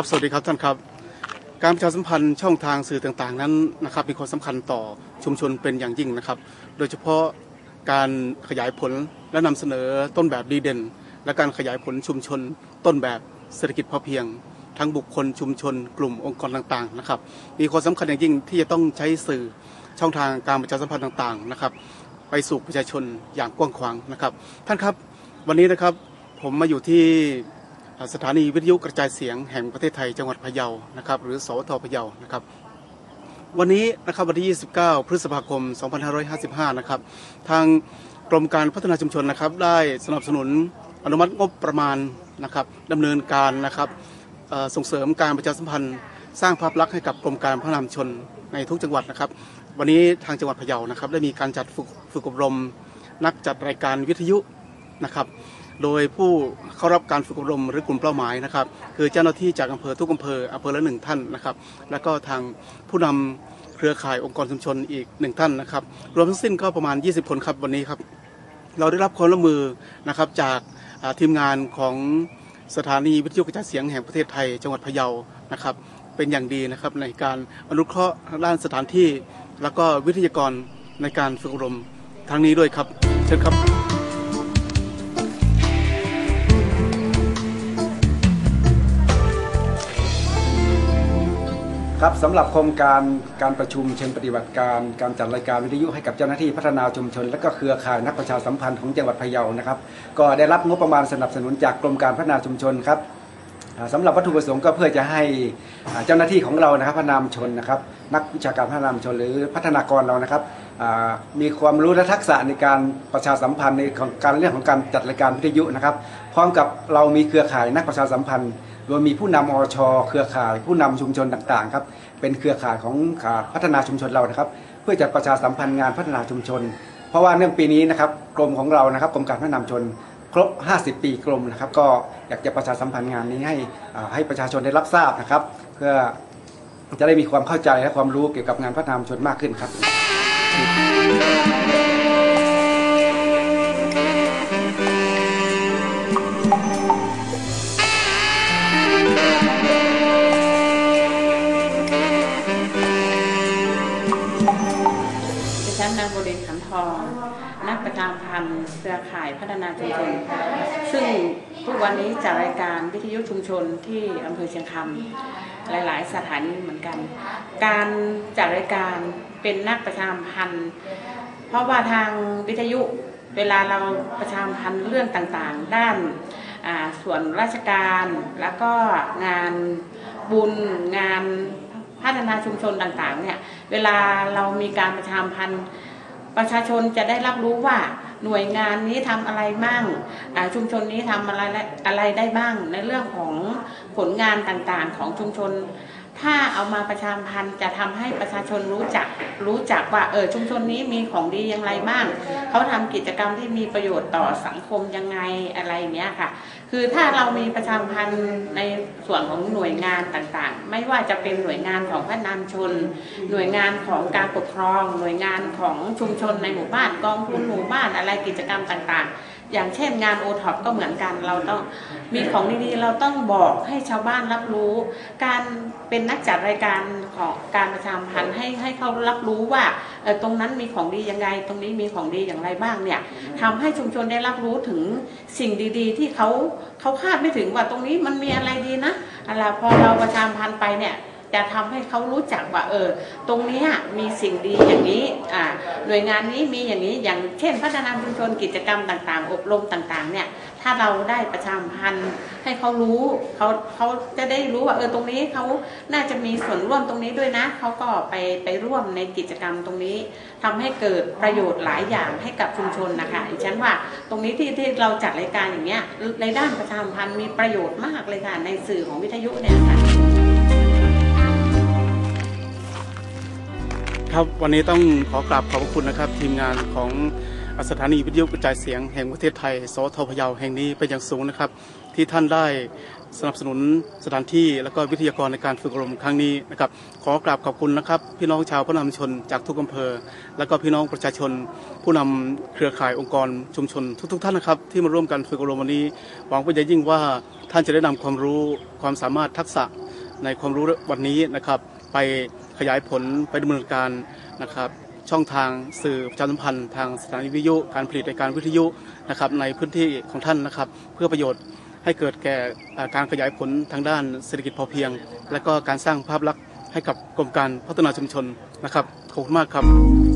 ครับสวัสดีครับท่านครับ การประชาสัมพันธ์ช่องทางสื่อต่างๆ นั้นนะครับมีความสำคัญต่อชุมชนเป็นอย่างยิ่งนะครับ โดยเฉพาะการขยายผลและนำเสนอต้นแบบดีเด่น และการขยายผลชุมชน ต้นแบบเศรษฐกิจพอเพียง ทั้งบุคคลชุมชน กลุ่มองค์กรต่างๆนะครับ มีความสำคัญอย่างยิ่งที่จะต้องใช้สื่อช่องทางการประชาสัมพันธ์ต่างๆนะครับไปสู่ประชาชนอย่างกว้างขวางนะครับ ท่านครับวันนี้นะครับผมมาอยู่ที่ สถานีวิทยุกระจายเสียงแห่งประเทศไทยจังหวัดพะเยานะครับ หรือสวทพะเยานะครับ วันนี้นะครับวันที่ 29 พฤษภาคม 2555 นะครับ ทางกรมการพัฒนาชุมชนนะครับ ได้สนับสนุนอนุมัติงบประมาณนะครับดำเนินการนะครับส่งเสริมการประชาสัมพันธ์ สร้างภาพลักษณ์ให้กับกรมการพัฒนาชุมชนในทุกจังหวัดนะครับ วันนี้ทางจังหวัดพะเยานะครับ ได้มีการจัดฝึกอบรม นักจัดรายการวิทยุนะครับ โดยผู้เข้ารับการฝึกอบรมหรือกลุ่มเป้าหมายนะครับ คือเจ้าหน้าที่จากอำเภอทุกอำเภออำเภอละหนึ่งท่านนะครับ แล้วก็ทางผู้นำเครือข่ายองค์กรชุมชนอีกหนึ่งท่านนะครับ รวมทั้งสิ้นก็ประมาณ 20 คนครับวันนี้ครับ เราได้รับความร่วมมือนะครับจากทีมงานของสถานีวิทยุกระจายเสียงแห่งประเทศไทย จังหวัดพะเยานะครับ เป็นอย่างดีนะครับในการอนุเคราะห์ทางด้านสถานที่ แล้วก็วิทยากรในการฝึกอบรมทางนี้ด้วยครับ เชิญครับ ครับสำหรับโครงการการประชุมเชิงปฏิบัติการ การจัดรายการวิทยุให้กับเจ้าหน้าที่พัฒนาชุมชน และก็เครือข่ายนักประชาสัมพันธ์ของจังหวัดพะเยานะครับ ก็ได้รับงบประมาณสนับสนุนจากกรมการพัฒนาชุมชนครับ สำหรับวัตถุประสงค์ก็เพื่อจะให้เจ้าหน้าที่ของเรานะครับพัฒนามชนนะครับ นักวิชาการพัฒนามชนหรือพัฒนากรเรานะครับมีความรู้และทักษะในการประชาสัมพันธ์ในของการเรื่องของการจัดรายการวิทยุนะครับ พร้อมกับเรามีเครือข่ายนักประชาสัมพันธ์โดยมีผู้นำอชเครือข่าย ผู้นำชุมชนต่างๆครับเป็นเครือข่ายของพัฒนาชุมชนเรานะครับ เพื่อจะประชาสัมพันธ์งานพัฒนาชุมชน เพราะว่าเนื่องปีนี้นะครับกรมของเรานะครับกรมการพัฒนาชุมชน ครบ 50 ปีกรมนะครับ ก็อยากจะประชาสัมพันธ์งานนี้ให้ให้ประชาชนได้รับทราบนะครับ เพื่อจะได้มีความเข้าใจและความรู้เกี่ยวกับงานพัฒนามชนมากขึ้นครับดิฉันนางบดินทร์ขันทอง นักประชามพันธ์เครือข่ายพัฒนาชุมชน ซึ่งทุกวันนี้จัดรายการวิทยุชุมชนที่อำเภอเชียงคำหลายๆ สถานีเหมือนกัน การจัดรายการเป็นนักประชามพันธ์เพราะว่าทางวิทยุเวลาเราประชามพันธ์เรื่องต่างๆ ด้านส่วนราชการแล้วก็งานบุญงานพัฒนาชุมชนต่างๆเนี่ยเวลาเรามีการประชามพันธ์ ประชาชนจะได้รับรู้ว่าหน่วยงานนี้ทำอะไรบ้างชุมชนนี้ทำอะไรอะไรได้บ้าง ในเรื่องของผลงานต่างๆของชุมชน ถ้าเอามาประชาพันธ์จะทำให้ประชาชนรู้จักรู้จักว่าเออชุมชนนี้มีของดีอย่างไรบ้าง เขาทำกิจกรรมที่มีประโยชน์ต่อสังคมยังไงอะไรเงี้ยค่ะ คือถ้าเรามีประชาพันธ์ในส่วนของหน่วยงานต่างๆ ไม่ว่าจะเป็นหน่วยงานของพัฒนามชน หน่วยงานของการปกครอง หน่วยงานของชุมชนในหมู่บ้านกองทุนหมู่บ้านอะไรกิจกรรมต่างๆ อย่างเช่นงานโอท็อปก็เหมือนกันเราต้องมีของดีๆ เราต้องบอกให้ชาวบ้านรับรู้ การเป็นนักจัดรายการของการประชาสัมพันธ์ให้ให้เขารับรู้ว่าตรงนั้นมีของดียังไง ตรงนี้มีของดีอย่างไรบ้างเนี่ยทำให้ชุมชนได้รับรู้ถึงสิ่งดีๆ ที่เขาเขาคาดไม่ถึงว่าตรงนี้มันมีอะไรดีนะอะไรพอเราประชาสัมพันธ์ไปเนี่ย จะทำให้เขารู้จักว่าเออ ตรงนี้มีสิ่งดีอย่างนี้อ่าหน่วยงานนี้มีอย่างนี้อย่างเช่น พัฒนาชุมชนกิจกรรมต่างๆ อบรมต่างๆ เนี่ยถ้าเราได้ประชาสัมพันธ์ให้เขารู้เขาเขาจะได้รู้ว่าเออตรงนี้เขาน่าจะมีส่วนร่วมตรงนี้ด้วยนะเขาก็ไปไปร่วมในกิจกรรมตรงนี้ทำให้เกิดประโยชน์หลายอย่างให้กับชุมชนนะคะดิฉันว่าตรงนี้ที่ที่เราจัดรายการอย่างเงี้ยในด้านประชาสัมพันธ์มีประโยชน์มากเลยค่ะในสื่อของวิทยุเนี่ยค่ะ ครับวันนี้ต้องขอกราบขอบพระคุณนะครับ ทีมงานของสถานีวิทยุกระจายเสียงแห่งประเทศไทย สทพยาวแห่งนี้เป็นอย่างสูงนะครับ ที่ท่านได้สนับสนุนสถานที่และก็วิทยากรในการฝึกอบรมครั้งนี้นะครับขอกราบขอบคุณนะครับ พี่น้องชาวพระนามชนจากทุกอำเภอ และก็พี่น้องประชาชน ผู้นำเครือข่ายองค์กรชุมชนทุก ๆ ท่านนะครับ ที่มาร่วมกันฝึกอบรมวันนี้ หวังเป็นอย่างยิ่งว่าท่านจะได้นำความรู้ความสามารถทักษะในความรู้วันนี้นะครับ ไป ขยายผลไปดำเนินการนะครับ ช่องทางสื่อประชาสัมพันธ์ ทางสถานีวิทยุ การผลิตรายการวิทยุนะครับในพื้นที่ของท่านนะครับ เพื่อประโยชน์ให้เกิดแก่การขยายผลทางด้านเศรษฐกิจพอเพียง และก็การสร้างภาพลักษณ์ให้กับกรมการพัฒนาชุมชนนะครับขอบคุณมากครับ